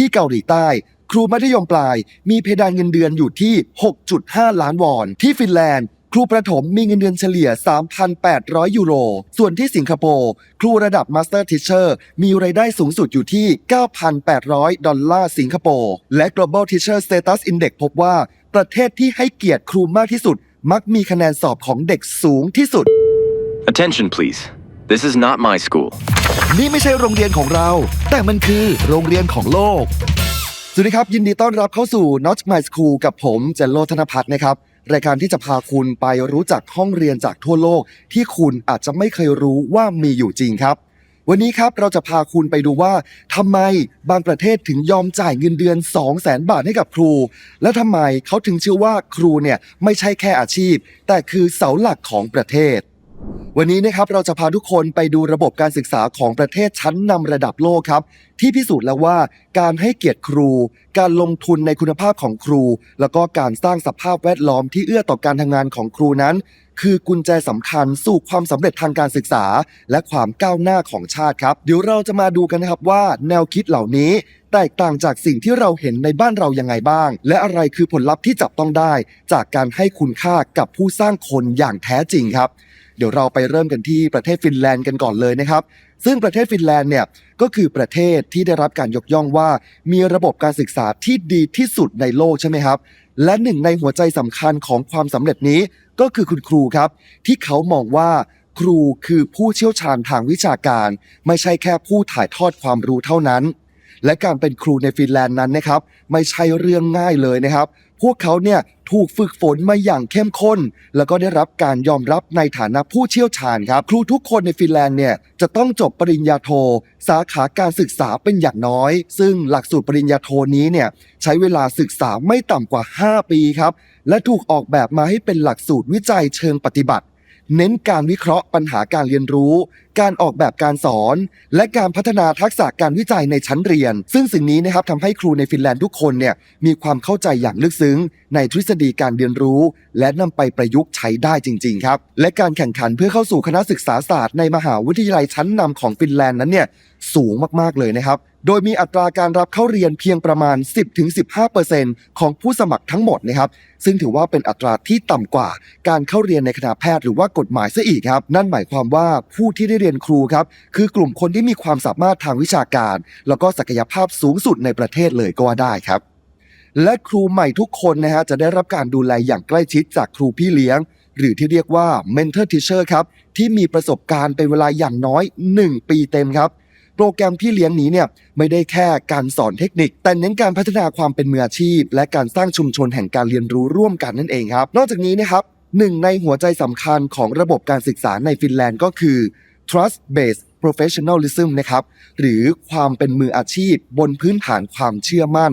ที่เกาหลีใต้ ครูมัธยมปลาย มีเพดานเงินเดือนอยู่ที่ 6.5 ล้านวอน ที่ฟินแลนด์ครูประถมมีเงินเดือนเฉลี่ย 3,800 ยูโร ส่วนที่สิงคโปร์ครูระดับมาสเตอร์ทิเชอร์มีรายได้สูงสุดอยู่ที่ 9,800 ดอลลาร์สิงคโปร์และ global teacher status index พบว่า ประเทศที่ให้เกียรติครูมากที่สุด มักมีคะแนนสอบของเด็กสูงที่สุด Attention, please. This is not my school. นี่ไม่ใช่โรงเรียนของเรา แต่มันคือโรงเรียนของโลก สวัสดีครับ ยินดีต้อนรับเข้าสู่ Not My School กับผมเจนโลธนพัฒน์นะครับ รายการที่จะพาคุณไปรู้จักห้องเรียนจากทั่วโลก ที่คุณอาจจะไม่เคยรู้ว่ามีอยู่จริงครับ วันนี้ครับเราจะพาคุณไปดูว่าทำไมบางประเทศถึงยอมจ่ายเงินเดือน 2 0 0แสนบาทให้กับครู และทำไมเขาถึงเชื่อว่าครูเนี่ยไม่ใช่แค่อาชีพ แต่คือเสาหลักของประเทศ วันนี้นะครับเราจะพาทุกคนไปดูระบบการศึกษาของประเทศชั้นนำระดับโลกครับ ที่พิสูจน์แล้วว่าการให้เกียรติครู การลงทุนในคุณภาพของครู แล้วก็การสร้างสภาพแวดล้อมที่เอื้อต่อการทำงานของครูนั้น คือกุญแจสำคัญสู่ความสำเร็จทางการศึกษา และความก้าวหน้าของชาติครับ เดี๋ยวเราจะมาดูกันนะครับว่า แนวคิดเหล่านี้แตกต่างจากสิ่งที่เราเห็นในบ้านเรายังไงบ้าง และอะไรคือผลลัพธ์ที่จับต้องได้ จากการให้คุณค่ากับผู้สร้างคนอย่างแท้จริงครับ เดี๋ยวเราไปเริ่มกันที่ประเทศฟินแลนด์กันก่อนเลยนะครับ ซึ่งประเทศฟินแลนด์เนี่ยก็คือประเทศที่ได้รับการยกย่องว่า มีระบบการศึกษาที่ดีที่สุดในโลกใช่ไหมครับ และหนึ่งในหัวใจสำคัญของความสำเร็จนี้ก็คือคุณครูครับ ที่เขามองว่าครูคือผู้เชี่ยวชาญทางวิชาการ ไม่ใช่แค่ผู้ถ่ายทอดความรู้เท่านั้น และการเป็นครูในฟินแลนด์นั้นนะครับ ไม่ใช่เรื่องง่ายเลยนะครับ พวกเขาเนี่ยถูกฝึกฝนมาอย่างเข้มข้น แล้วก็ได้รับการยอมรับในฐานะผู้เชี่ยวชาญครับครูทุกคนในฟินแลนด์เนี่ยจะต้องจบปริญญาโท สาขาการศึกษาเป็นอย่างน้อย ซึ่งหลักสูตรปริญญาโทนี้เนี่ยใช้เวลาศึกษาไม่ต่ำกว่า 5 ปีครับและถูกออกแบบมาให้เป็นหลักสูตรวิจัยเชิงปฏิบัติ เน้นการวิเคราะห์ปัญหาการเรียนรู้ การออกแบบการสอน และการพัฒนาทักษะการวิจัยในชั้นเรียน ซึ่งสิ่งนี้นะครับทำให้ครูในฟินแลนด์ทุกคนเนี่ยมีความเข้าใจอย่างลึกซึ้ง ในทฤษฎีการเรียนรู้ และนำไปประยุกต์ใช้ได้จริงๆครับและการแข่งขันเพื่อเข้าสู่คณะศึกษาศาสตร์ในมหาวิทยาลัยชั้นนำของฟินแลนด์นั้นเนี่ยสูงมากๆเลยนะครับ โดยมีอัตราการรับเข้าเรียนเพียงประมาณ 10-15%ของผู้สมัครทั้งหมดนะครับ ซึ่งถือว่าเป็นอัตราที่ต่ำกว่าการเข้าเรียนในคณะแพทย์หรือว่ากฎหมายซะอีกครับ นั่นหมายความว่าผู้ที่ได้เรียนครูครับ คือกลุ่มคนที่มีความสามารถทางวิชาการ แล้วก็ศักยภาพสูงสุดในประเทศเลยก็ว่าได้ครับและครูใหม่ทุกคนนะฮะจะได้รับการดูแลอย่างใกล้ชิดจากครูพี่เลี้ยง หรือที่เรียกว่า mentor teacher ครับ ที่มีประสบการณ์เป็นเวลาอย่างน้อย 1 ปีเต็มครับ โปรแกรมพี่เลี้ยงนี้เนี่ยไม่ได้แค่การสอนเทคนิค แต่เน้นการพัฒนาความเป็นมืออาชีพ และการสร้างชุมชนแห่งการเรียนรู้ร่วมกันนั่นเองครับ นอกจากนี้นะครับหนึ่งในหัวใจสำคัญของระบบการศึกษาในฟินแลนด์ก็คือ trust based professionalism นะครับหรือความเป็นมืออาชีพบนพื้นฐานความเชื่อมั่น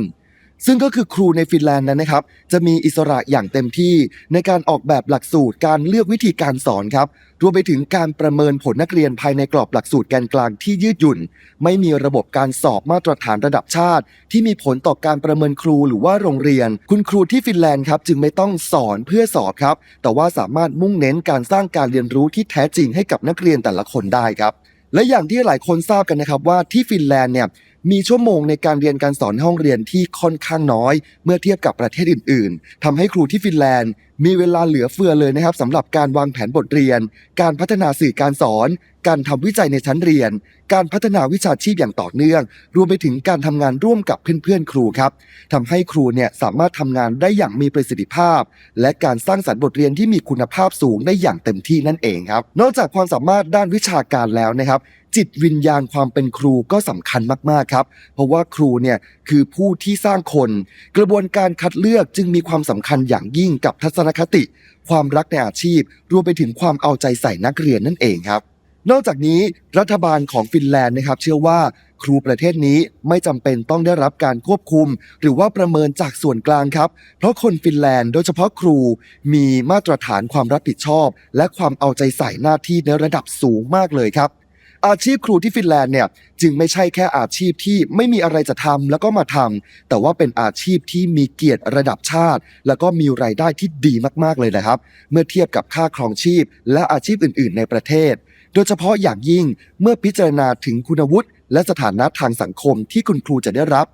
ซึ่งก็คือครูในฟินแลนด์นั้นนะครับ จะมีอิสระอย่างเต็มที่ในการออกแบบหลักสูตรการเลือกวิธีการสอนครับ รวมไปถึงการประเมินผลนักเรียนภายในกรอบหลักสูตรแกนกลางที่ยืดหยุ่น ไม่มีระบบการสอบมาตรฐานระดับชาติ ที่มีผลต่อการประเมินครูหรือว่าโรงเรียน คุณครูที่ฟินแลนด์ครับจึงไม่ต้องสอนเพื่อสอบครับ แต่ว่าสามารถมุ่งเน้นการสร้างการเรียนรู้ที่แท้จริงให้กับนักเรียนแต่ละคนได้ครับและอย่างที่หลายคนทราบกันนะครับว่าที่ฟินแลนด์เนี่ย มีชั่วโมงในการเรียนการสอนห้องเรียนที่ค่อนข้างน้อย เมื่อเทียบกับประเทศอื่น ๆทำให้ครูที่ฟินแลนด์ มีเวลาเหลือเฟือเลยนะครับสำหรับการวางแผนบทเรียน การพัฒนาสื่อการสอน การทำวิจัยในชั้นเรียน การพัฒนาวิชาชีพอย่างต่อเนื่อง รวมไปถึงการทำงานร่วมกับเพื่อน ๆ ครูครับทำให้ครูเนี่ยสามารถทำงานได้อย่างมีประสิทธิภาพ และการสร้างสรรค์บทเรียนที่มีคุณภาพสูงได้อย่างเต็มที่นั่นเองครับ นอกจากความสามารถด้านวิชาการแล้วนะครับ จิตวิญญาณความเป็นครูก็สำคัญมากๆครับ เพราะว่าครูเนี่ยคือผู้ที่สร้างคน กระบวนการคัดเลือกจึงมีความสำคัญอย่างยิ่งกับทัศนคติ ความรักในอาชีพ รวมไปถึงความเอาใจใส่นักเรียนนั่นเองครับ นอกจากนี้รัฐบาลของฟินแลนด์นะครับ เชื่อว่าครูประเทศนี้ไม่จำเป็นต้องได้รับการควบคุม หรือว่าประเมินจากส่วนกลางครับ เพราะคนฟินแลนด์โดยเฉพาะครูมีมาตรฐานความรับผิดชอบ และความเอาใจใส่หน้าที่ในระดับสูงมากเลยครับ อาชีพครูที่ฟินแลนด์เนี่ยจึงไม่ใช่แค่อาชีพที่ไม่มีอะไรจะทำแล้วก็มาทำแต่ว่าเป็นอาชีพที่มีเกียรติระดับชาติ แล้วก็มีรายได้ที่ดีมากๆเลยนะครับ เมื่อเทียบกับค่าครองชีพ และอาชีพอื่น ๆ ในประเทศ โดยเฉพาะอย่างยิ่งเมื่อพิจารณาถึงคุณวุฒิและสถานะทางสังคมที่คุณครูจะได้รับ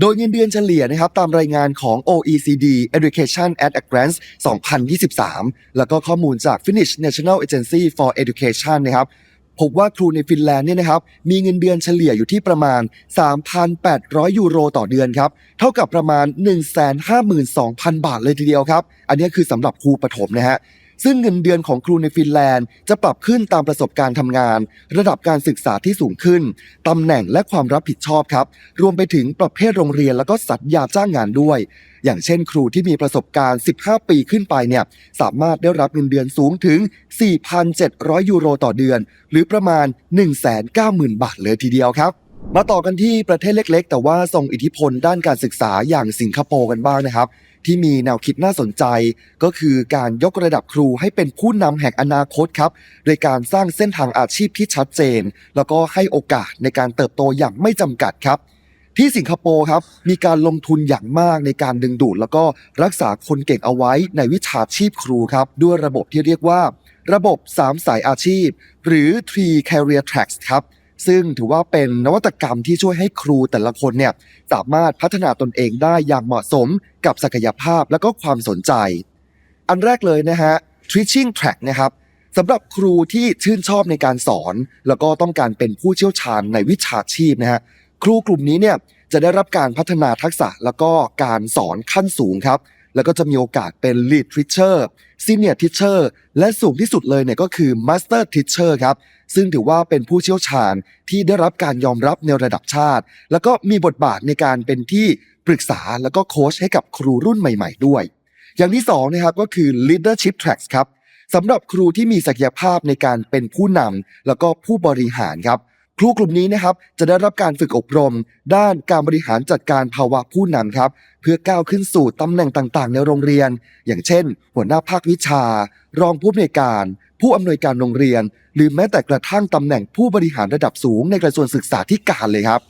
โดยเงินเดือนเฉลี่ยนะครับตามรายงานของ OECD Education at a Glance 2023 แล้วก็ข้อมูลจาก Finnish National Agency for Education นะครับ พบว่าครูในฟินแลนด์เนี่ยนะครับมีเงินเดือนเฉลี่ยอยู่ที่ประมาณ 3,800 ยูโรต่อเดือนครับ เท่ากับประมาณ 152,000 บาทเลยทีเดียวครับ อันนี้คือสำหรับครูประถมนะฮะ ซึ่งเงินเดือนของครูในฟินแลนด์จะปรับขึ้นตามประสบการณ์ทำงาน ระดับการศึกษาที่สูงขึ้นตำแหน่งและความรับผิดชอบครับ รวมไปถึงประเภทโรงเรียนแล้วก็สัญญาจ้างงานด้วย อย่างเช่น ครูที่มีประสบการณ์ 15 ปีขึ้นไปเนี่ยสามารถได้รับเงินเดือนสูงถึง 4,700 ยูโรต่อเดือน หรือประมาณ 190,000 บาทเลยทีเดียวครับมาต่อกันที่ประเทศเล็ก ๆ แต่ว่าทรงอิทธิพลด้านการศึกษาอย่างสิงคโปร์กันบ้างนะครับ ที่มีแนวคิดน่าสนใจ ก็คือการยกระดับครูให้เป็นผู้นำแห่งอนาคตครับโดยการสร้างเส้นทางอาชีพที่ชัดเจน แล้วก็ให้โอกาสในการเติบโตอย่างไม่จำกัดครับที่สิงคโปร์ครับมีการลงทุนอย่างมากในการดึงดูด แล้วก็รักษาคนเก่งเอาไว้ในวิชาชีพครูครับ ด้วยระบบที่เรียกว่า ระบบ 3 สายอาชีพ หรือ three career tracks ครับ ซึ่งถือว่าเป็นนวัตกรรมที่ช่วยให้ครูแต่ละคนเนี่ยสามารถพัฒนาตนเองได้อย่างเหมาะสมกับศักยภาพและก็ความสนใจ อันแรกเลยนะฮะ teaching track นะครับสำหรับครูที่ชื่นชอบในการสอน แล้วก็ต้องการเป็นผู้เชี่ยวชาญในวิชาชีพนะฮะครูกลุ่มนี้เนี่ยจะได้รับการพัฒนาทักษะแล้วก็การสอนขั้นสูงครับ แล้วก็จะมีโอกาสเป็น lead teacher senior teacher และสูงที่สุดเลยเนี่ยก็คือ master teacher ครับ ซึ่งถือว่าเป็นผู้เชี่ยวชาญที่ได้รับการยอมรับในระดับชาติ แล้วก็มีบทบาทในการเป็นที่ปรึกษาแล้วก็โค้ชให้กับครูรุ่นใหม่ ๆ ด้วย อย่างที่สองนะครับก็คือ leadership tracks ครับสำหรับครูที่มีศักยภาพในการเป็นผู้นำแล้วก็ผู้บริหารครับครูกลุ่มนี้นะครับจะได้รับการฝึกอบรม ด้านการบริหารจัดการภาวะผู้นำครับ เพื่อก้าวขึ้นสู่ตำแหน่งต่างๆ ในโรงเรียน อย่างเช่น หัวหน้าภาควิชา รองผู้อำนวยการ ผู้อำนวยการโรงเรียน หรือแม้แต่กระทั่งตำแหน่งผู้บริหารระดับสูงในกระทรวงศึกษาธิการเลยครับ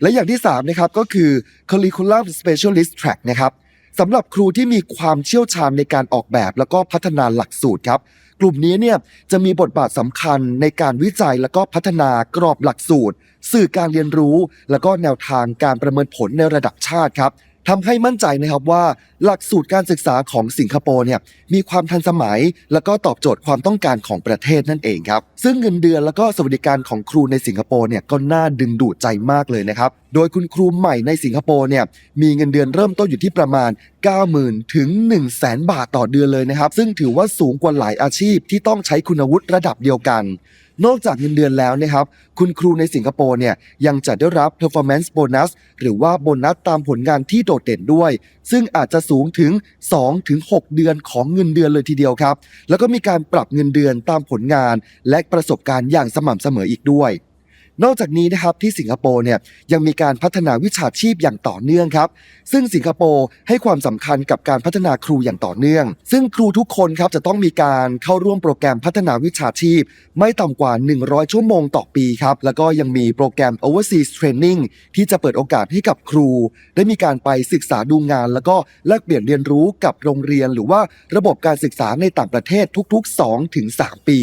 และอย่างที่3นะครับก็คือ curriculum specialist track นะครับสำหรับครูที่มีความเชี่ยวชาญในการออกแบบ แล้วก็พัฒนาหลักสูตรครับ กลุ่มนี้เนี่ยจะมีบทบาทสำคัญในการวิจัยแล้วก็พัฒนากรอบหลักสูตร สื่อการเรียนรู้ แล้วก็แนวทางการประเมินผลในระดับชาติครับ ทำให้มั่นใจนะครับว่าหลักสูตรการศึกษาของสิงคโปร์เนี่ยมีความทันสมัย แล้วก็ตอบโจทย์ความต้องการของประเทศนั่นเองครับ ซึ่งเงินเดือนแล้วก็สวัสดิการของครูในสิงคโปร์เนี่ยก็น่าดึงดูดใจมากเลยนะครับ โดยคุณครูใหม่ในสิงคโปร์เนี่ยมีเงินเดือนเริ่มต้นอยู่ที่ประมาณ 90,000 ถึง 1 0 0 0 0แสนบาทต่อเดือนเลยนะครับ ซึ่งถือว่าสูงกว่าหลายอาชีพที่ต้องใช้คุณวุฒิระดับเดียวกัน นอกจากเงินเดือนแล้วนะครับ คุณครูในสิงคโปร์เนี่ยยังจะได้รับ performance bonus หรือว่าโบนัสตามผลงานที่โดดเด่นด้วย ซึ่งอาจจะสูงถึง 2-6 เดือนของเงินเดือนเลยทีเดียวครับ แล้วก็มีการปรับเงินเดือนตามผลงาน และประสบการณ์อย่างสม่ำเสมออีกด้วย นอกจากนี้นะครับที่สิงคโปร์เนี่ยยังมีการพัฒนาวิชาชีพอย่างต่อเนื่องครับ ซึ่งสิงคโปร์ให้ความสำคัญกับการพัฒนาครูอย่างต่อเนื่อง ซึ่งครูทุกคนครับจะต้องมีการเข้าร่วมโปรแกรมพัฒนาวิชาชีพ ไม่ต่ำกว่า 100 ชั่วโมงต่อปีครับแล้วก็ยังมีโปรแกรม Overseas Training ที่จะเปิดโอกาสให้กับครู ได้มีการไปศึกษาดูงาน แล้วก็แลกเปลี่ยนเรียนรู้กับโรงเรียน หรือว่าระบบการศึกษาในต่างประเทศทุก ๆ2ถึง3ปี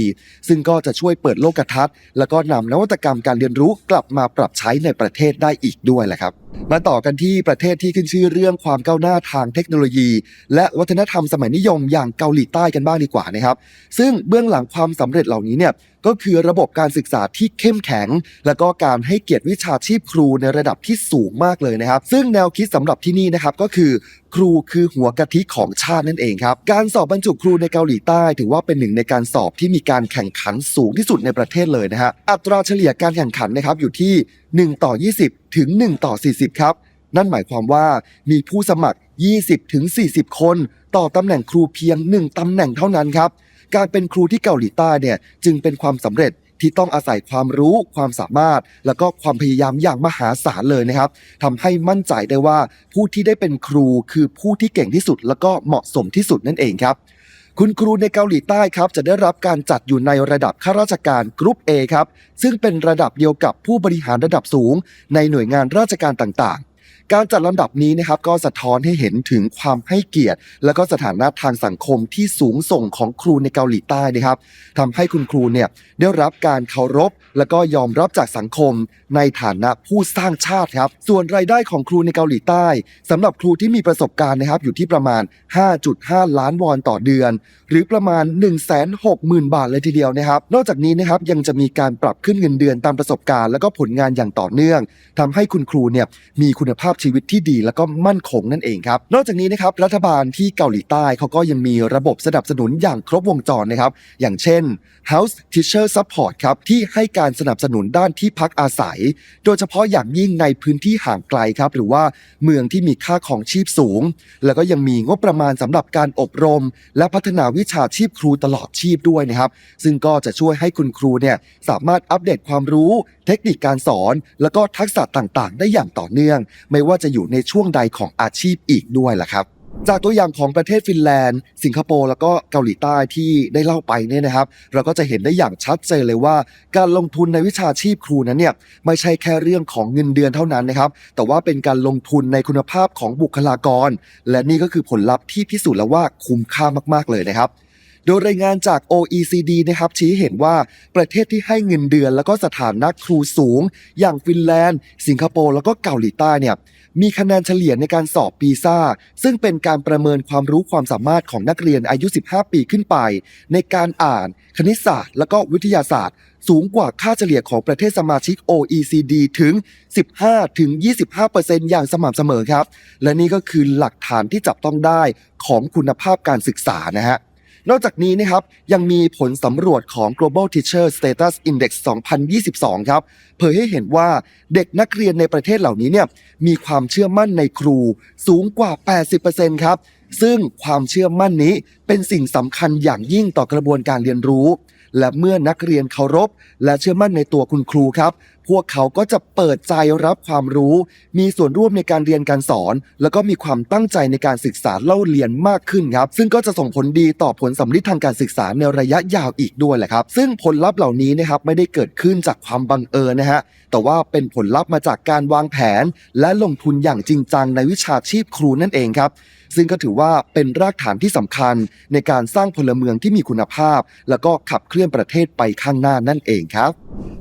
ซึ่งก็จะช่วยเปิดโลกทัศน์ แล้วก็นำนวัตกรรมการเรียนรู้กลับมาปรับใช้ในประเทศได้อีกด้วยแหละครับ มาต่อกันที่ประเทศที่ขึ้นชื่อเรื่องความก้าวหน้าทางเทคโนโลยี และวัฒนธรรมสมัยนิยมอย่างเกาหลีใต้กันบ้างดีกว่านะครับ ซึ่งเบื้องหลังความสำเร็จเหล่านี้เนี่ยก็คือระบบการศึกษาที่เข้มแข็ง แล้วก็การให้เกียรติวิชาชีพครูในระดับที่สูงมากเลยนะครับ ซึ่งแนวคิดสำหรับที่นี่นะครับก็คือครูคือหัวกะทิของชาตินั่นเองครับ การสอบบรรจุครูในเกาหลีใต้ ถือว่าเป็นหนึ่งในการสอบที่มีการแข่งขันสูงที่สุดในประเทศเลยนะฮะอัตราเฉลี่ยการแข่งขันนะครับอยู่ที่ 1 ต่อ 20 ถึง 1 ต่อ 40 ครับ นั่นหมายความว่ามีผู้สมัคร 20 ถึง 40 คน ต่อตำแหน่งครูเพียง 1 ตำแหน่งเท่านั้นครับ การเป็นครูที่เกาหลีใต้เนี่ยจึงเป็นความสำเร็จที่ต้องอาศัยความรู้ความสามารถ แล้วก็ความพยายามอย่างมหาศาลเลยนะครับทำให้มั่นใจได้ว่าผู้ที่ได้เป็นครูคือผู้ที่เก่งที่สุด แล้วก็เหมาะสมที่สุดนั่นเองครับ คุณครูในเกาหลีใต้ครับจะได้รับการจัดอยู่ในระดับข้าราชการกรุ๊ป A ครับซึ่งเป็นระดับเดียวกับผู้บริหารระดับสูง ในหน่วยงานราชการต่างๆ การจัดลำดับนี้นะครับก็สะท้อนให้เห็นถึงความให้เกียรติ และก็สถานะทางสังคมที่สูงส่งของครูในเกาหลีใต้นะครับทำให้คุณครูเนี่ยได้รับการเคารพ และก็ยอมรับจากสังคม ในฐานะผู้สร้างชาติครับ ส่วนรายได้ของครูในเกาหลีใต้สำหรับครูที่มีประสบการณ์นะครับอยู่ที่ประมาณ 5.5 ล้านวอนต่อเดือน หรือประมาณ 160,000 บาทเลยทีเดียวนะครับ นอกจากนี้นะครับยังจะมีการปรับขึ้นเงินเดือนตามประสบการณ์ และก็ผลงานอย่างต่อเนื่องทำให้คุณครูเนี่ยมีคุณภาพชีวิตที่ดีและก็มั่นคงนั่นเองครับ นอกจากนี้นะครับรัฐบาลที่เกาหลีใต้เขาก็ยังมีระบบสนับสนุนอย่างครบวงจรนะครับ อย่างเช่น House Teacher Support ครับที่ให้การสนับสนุนด้านที่พักอาศัย โดยเฉพาะอย่างยิ่งในพื้นที่ห่างไกลครับ หรือว่าเมืองที่มีค่าของชีพสูง แล้วก็ยังมีงบประมาณสำหรับการอบรม และพัฒนาวิชาชีพครูตลอดชีพด้วยนะครับ ซึ่งก็จะช่วยให้คุณครูเนี่ยสามารถอัปเดตความรู้เทคนิคการสอน แล้วก็ทักษะต่างๆ ได้อย่างต่อเนื่อง ไม่ว่าจะอยู่ในช่วงใดของอาชีพอีกด้วยล่ะครับจากตัวอย่างของประเทศฟินแลนด์ สิงคโปร์แล้วก็เกาหลีใต้ที่ได้เล่าไปเนี่ยนะครับ เราก็จะเห็นได้อย่างชัดเจนเลยว่า การลงทุนในวิชาชีพครูนั้นเนี่ยไม่ใช่แค่เรื่องของเงินเดือนเท่านั้นนะครับ แต่ว่าเป็นการลงทุนในคุณภาพของบุคลากร และนี่ก็คือผลลัพธ์ที่พิสูจน์แล้วว่าคุ้มค่ามากๆเลยนะครับ โดยรายงานจาก OECD นะครับชี้เห็นว่าประเทศที่ให้เงินเดือน แล้วก็สถานะครูสูง อย่างฟินแลนด์ สิงคโปร์แล้วก็เกาหลีใต้เนี่ยมีคะแนนเฉลี่ยในการสอบปีซ่า ซึ่งเป็นการประเมินความรู้ความสามารถของนักเรียนอายุ 15 ปีขึ้นไป ในการอ่าน คณิตศาสตร์ แล้วก็วิทยาศาสตร์ สูงกว่าค่าเฉลี่ยของประเทศสมาชิก OECD ถึง 15-25%อย่างสม่ำเสมอครับ และนี่ก็คือหลักฐานที่จับต้องได้ของคุณภาพการศึกษานะฮะ นอกจากนี้นะครับยังมีผลสำรวจของ Global Teacher Status Index 2022 ครับเผยให้เห็นว่าเด็กนักเรียนในประเทศเหล่านี้เนี่ยมีความเชื่อมั่นในครูสูงกว่า 80%ครับซึ่งความเชื่อมั่นนี้เป็นสิ่งสำคัญอย่างยิ่งต่อกระบวนการเรียนรู้ และเมื่อนักเรียนเคารพ และเชื่อมั่นในตัวคุณครูครับ พวกเขาก็จะเปิดใจรับความรู้ มีส่วนร่วมในการเรียนการสอน แล้วก็มีความตั้งใจในการศึกษาเล่าเรียนมากขึ้นครับ ซึ่งก็จะส่งผลดีต่อผลสำลิดทางการศึกษาในระยะยาวอีกด้วยแหละครับ ซึ่งผลลัพธ์เหล่านี้นะครับไม่ได้เกิดขึ้นจากความบังเอิญนะฮะ แต่ว่าเป็นผลลัพธ์มาจากการวางแผน และลงทุนอย่างจริงจังในวิชาชีพครูนั่นเองครับ ซึ่งก็ถือว่าเป็นรากฐานที่สำคัญ ในการสร้างพลเมืองที่มีคุณภาพ แล้วก็ขับเคลื่อนประเทศไปข้างหน้านั่นเองครับ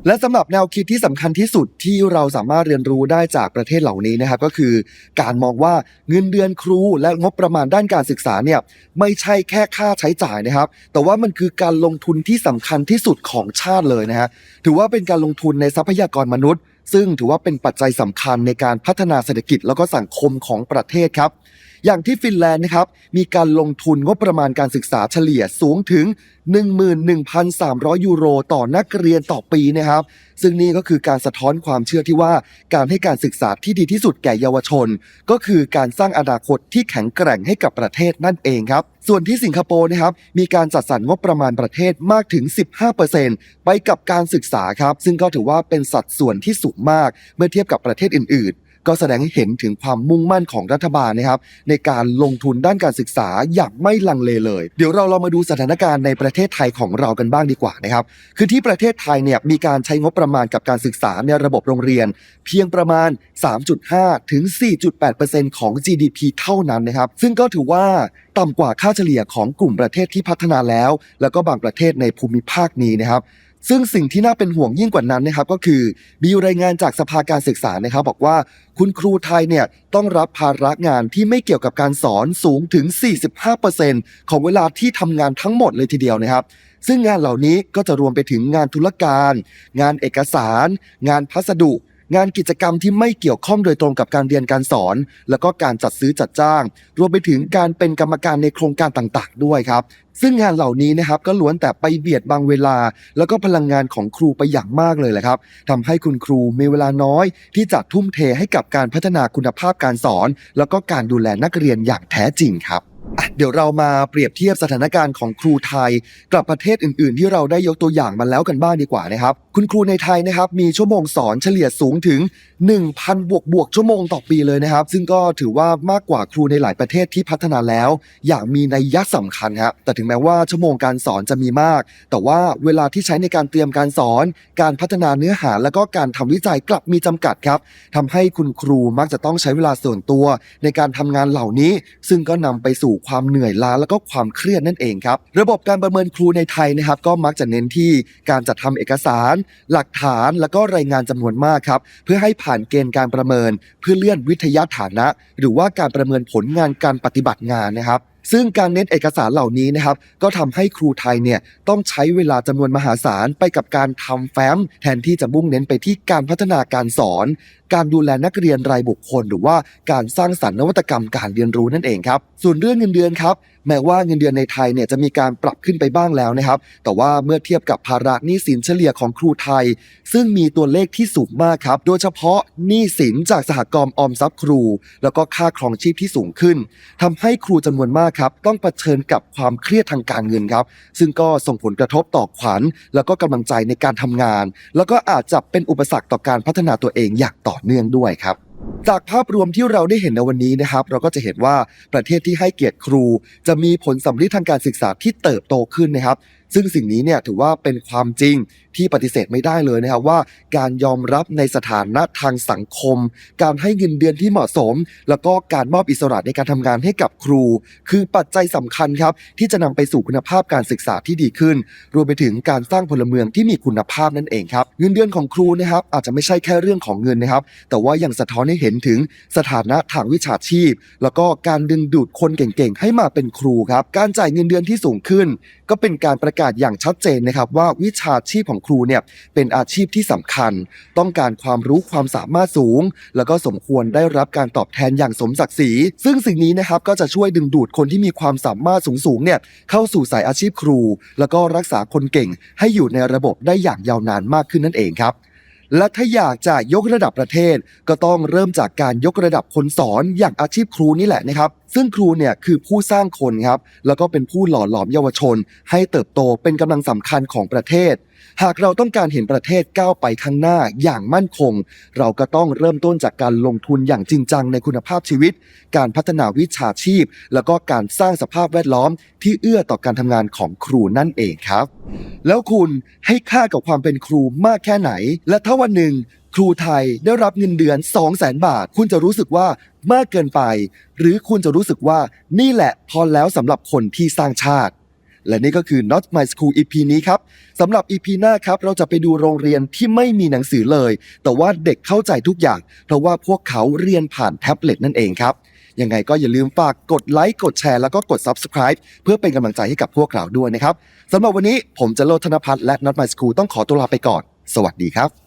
และสำหรับแนวคิดที่สำคัญที่สุดที่เราสามารถเรียนรู้ได้จากประเทศเหล่านี้นะครับ ก็คือการมองว่าเงินเดือนครูและงบประมาณด้านการศึกษาเนี่ยไม่ใช่แค่ค่าใช้จ่ายนะครับ แต่ว่ามันคือการลงทุนที่สำคัญที่สุดของชาติเลยนะฮะถือว่าเป็นการลงทุนในทรัพยากรมนุษย์ ซึ่งถือว่าเป็นปัจจัยสำคัญในการพัฒนาเศรษฐกิจแล้วก็สังคมของประเทศครับ อย่างที่ฟินแลนด์นะครับมีการลงทุนงบประมาณการศึกษาเฉลี่ยสูงถึง 11,300 ยูโร ต่อนักเรียนต่อปีนะครับ ซึ่งนี่ก็คือการสะท้อนความเชื่อที่ว่าการให้การศึกษาที่ดีที่สุดแก่เยาวชน ก็คือการสร้างอนาคตที่แข็งแกร่งให้กับประเทศนั่นเองครับส่วนที่สิงคโปร์นะครับมีการจัดสรรงบประมาณประเทศมากถึง 15%ไปกับการศึกษาครับ ซึ่งก็ถือว่าเป็นสัดส่วนที่สูงมาก เมื่อเทียบกับประเทศอื่น ก็แสดงให้เห็นถึงความมุ่งมั่นของรัฐบาลนะครับในการลงทุนด้านการศึกษาอย่างไม่ลังเลเลย เดี๋ยวเราเรามาดูสถานการณ์ในประเทศไทยของเรากันบ้างดีกว่านะครับคือที่ประเทศไทยเนี่ยมีการใช้งบประมาณกับการศึกษาในระบบโรงเรียน เพียงประมาณ 3.5 ถึง 4.8%ของ GDP เท่านั้นนะครับซึ่งก็ถือว่าต่ำกว่าค่าเฉลี่ยของกลุ่มประเทศที่พัฒนาแล้ว แล้วก็บางประเทศในภูมิภาคนี้นะครับ ซึ่งสิ่งที่น่าเป็นห่วงยิ่งกว่านั้นนะครับก็คือมีรายงานจากสภาการศึกษานะครับ บอกว่าคุณครูไทยเนี่ยต้องรับภาระงานที่ไม่เกี่ยวกับการสอนสูงถึง 45%ของเวลาที่ทำงานทั้งหมดเลยทีเดียวนะครับ ซึ่งงานเหล่านี้ก็จะรวมไปถึงงานธุรการ งานเอกสาร งานพัสดุ งานกิจกรรมที่ไม่เกี่ยวข้องโดยตรงกับการเรียนการสอน แล้วก็การจัดซื้อจัดจ้าง รวมไปถึงการเป็นกรรมการในโครงการต่างๆ ด้วยครับ ซึ่งงานเหล่านี้นะครับก็ล้วนแต่ไปเบียดบางเวลา แล้วก็พลังงานของครูไปอย่างมากเลยแหละครับทำให้คุณครูมีเวลาน้อย ที่จะทุ่มเทให้กับการพัฒนาคุณภาพการสอน แล้วก็การดูแลนักเรียนอย่างแท้จริงครับ เดี๋ยวเรามาเปรียบเทียบสถานการณ์ของครูไทย กับประเทศอื่น ๆ ที่เราได้ยกตัวอย่างมาแล้วกันบ้างดีกว่านะครับ คุณครูในไทยนะครับมีชั่วโมงสอนเฉลี่ยสูงถึง 1,000 บวกบวกชั่วโมงต่อปีเลยนะครับ ซึ่งก็ถือว่ามากกว่าครูในหลายประเทศที่พัฒนาแล้ว อย่างมีนัยยะสำคัญครับแต่ถึงแม้ว่าชั่วโมงการสอนจะมีมาก แต่ว่าเวลาที่ใช้ในการเตรียมการสอน การพัฒนาเนื้อหา แล้วก็การทำวิจัยกลับมีจำกัดครับทำให้คุณครูมักจะต้องใช้เวลาส่วนตัว ในการทำงานเหล่านี้ ซึ่งก็นำไปสู่ความเหนื่อยล้าแล้วก็ความเครียดนั่นเองครับ ระบบการประเมินครูในไทยนะครับ ก็มักจะเน้นที่การจัดทำเอกสาร หลักฐานแล้วก็รายงานจำนวนมากครับ เพื่อให้ผ่านเกณฑ์การประเมิน เพื่อเลื่อนวิทยาฐานะ หรือว่าการประเมินผลงานการปฏิบัติงานนะครับ ซึ่งการเน้นเอกสารเหล่านี้นะครับก็ทำให้ครูไทยเนี่ยต้องใช้เวลาจำนวนมหาศาลไปกับการทำแฟ้ม แทนที่จะมุ่งเน้นไปที่การพัฒนาการสอน การดูแลนักเรียนรายบุคคล หรือว่าการสร้างสรรค์นวัตกรรมการเรียนรู้นั่นเองครับส่วนเรื่องเงินเดือนครับ แม้ว่าเงินเดือนในไทยเนี่ยจะมีการปรับขึ้นไปบ้างแล้วนะครับ แต่ว่าเมื่อเทียบกับภาระหนี้สินเฉลี่ยของครูไทย ซึ่งมีตัวเลขที่สูงมากครับ โดยเฉพาะหนี้สินจากสหกรณ์ออมทรัพย์ครู แล้วก็ค่าครองชีพที่สูงขึ้นทำให้ครูจำนวนมากครับ ต้องเผชิญกับความเครียดทางการเงินครับ ซึ่งก็ส่งผลกระทบต่อขวัญ แล้วก็กำลังใจในการทำงาน แล้วก็อาจจะเป็นอุปสรรคต่อการพัฒนาตัวเองอย่างต่อเนื่องด้วยครับ จากภาพรวมที่เราได้เห็นในวันนี้นะครับ เราก็จะเห็นว่าประเทศที่ให้เกียรติครู จะมีผลสำลิดทางการศึกษาที่เติบโตขึ้นนะครับ ซึ่งสิ่งนี้เนี่ยถือว่าเป็นความจริงที่ปฏิเสธไม่ได้เลยนะครับว่า การยอมรับในสถานะทางสังคม การให้เงินเดือนที่เหมาะสม แล้วก็การมอบอิสระในการทำงานให้กับครู คือปัจจัยสำคัญครับที่จะนำไปสู่คุณภาพการศึกษาที่ดีขึ้น รวมไปถึงการสร้างพลเมืองที่มีคุณภาพนั่นเองครับเงินเดือนของครูนะครับอาจจะไม่ใช่แค่เรื่องของเงินนะครับ แต่ว่ายังสะท้อนให้เห็นถึงสถานะทางวิชาชีพ แล้วก็การดึงดูดคนเก่งๆให้มาเป็นครูครับการจ่ายเงินเดือนที่สูงขึ้น ก็เป็นการประกาศอย่างชัดเจนนะครับว่าวิชาชีพของครูเนี่ยเป็นอาชีพที่สำคัญ ต้องการความรู้ความสามารถสูง แล้วก็สมควรได้รับการตอบแทนอย่างสมศักดิ์ศรี ซึ่งสิ่งนี้นะครับก็จะช่วยดึงดูดคนที่มีความสามารถสูงๆเนี่ยเข้าสู่สายอาชีพครู แล้วก็รักษาคนเก่ง ให้อยู่ในระบบได้อย่างยาวนานมากขึ้นนั่นเองครับและถ้าอยากจะยกระดับประเทศ ก็ต้องเริ่มจากการยกระดับคนสอนอย่างอาชีพครูนี่แหละนะครับ ซึ่งครูเนี่ยคือผู้สร้างคนครับแล้วก็เป็นผู้หล่อหลอมเยาวชน ให้เติบโตเป็นกำลังสำคัญของประเทศ หากเราต้องการเห็นประเทศก้าวไปข้างหน้าอย่างมั่นคง เราก็ต้องเริ่มต้นจากการลงทุนอย่างจริงจังในคุณภาพชีวิต การพัฒนาวิชาชีพ แล้วก็การสร้างสภาพแวดล้อม ที่เอื้อต่อการทำงานของครูนั่นเองครับ แล้วคุณให้ค่ากับความเป็นครูมากแค่ไหน และถ้าวันหนึ่ง ครูไทยได้รับเงินเดือน 2 0 0แสนบาท คุณจะรู้สึกว่ามากเกินไป หรือคุณจะรู้สึกว่านี่แหละพอแล้วสำหรับคนที่สร้างชาติ และนี่ก็คือ Not My School EP นี้ครับสำหรับ EP หน้าครับ เราจะไปดูโรงเรียนที่ไม่มีหนังสือเลย แต่ว่าเด็กเข้าใจทุกอย่าง เพราะว่าพวกเขาเรียนผ่านแท็บเล็ตนั่นเองครับยังไงก็อย่าลืมฝากกดไลค์กดแชร์แล้วก็กด Subscribe เพื่อเป็นกำลังใจให้กับพวกเราด้วยนะครับสำหรับวันนี้ผมจะโลธนพัฒน์และ Not My School ต้องขอตัวลาไปก่อน สวัสดีครับ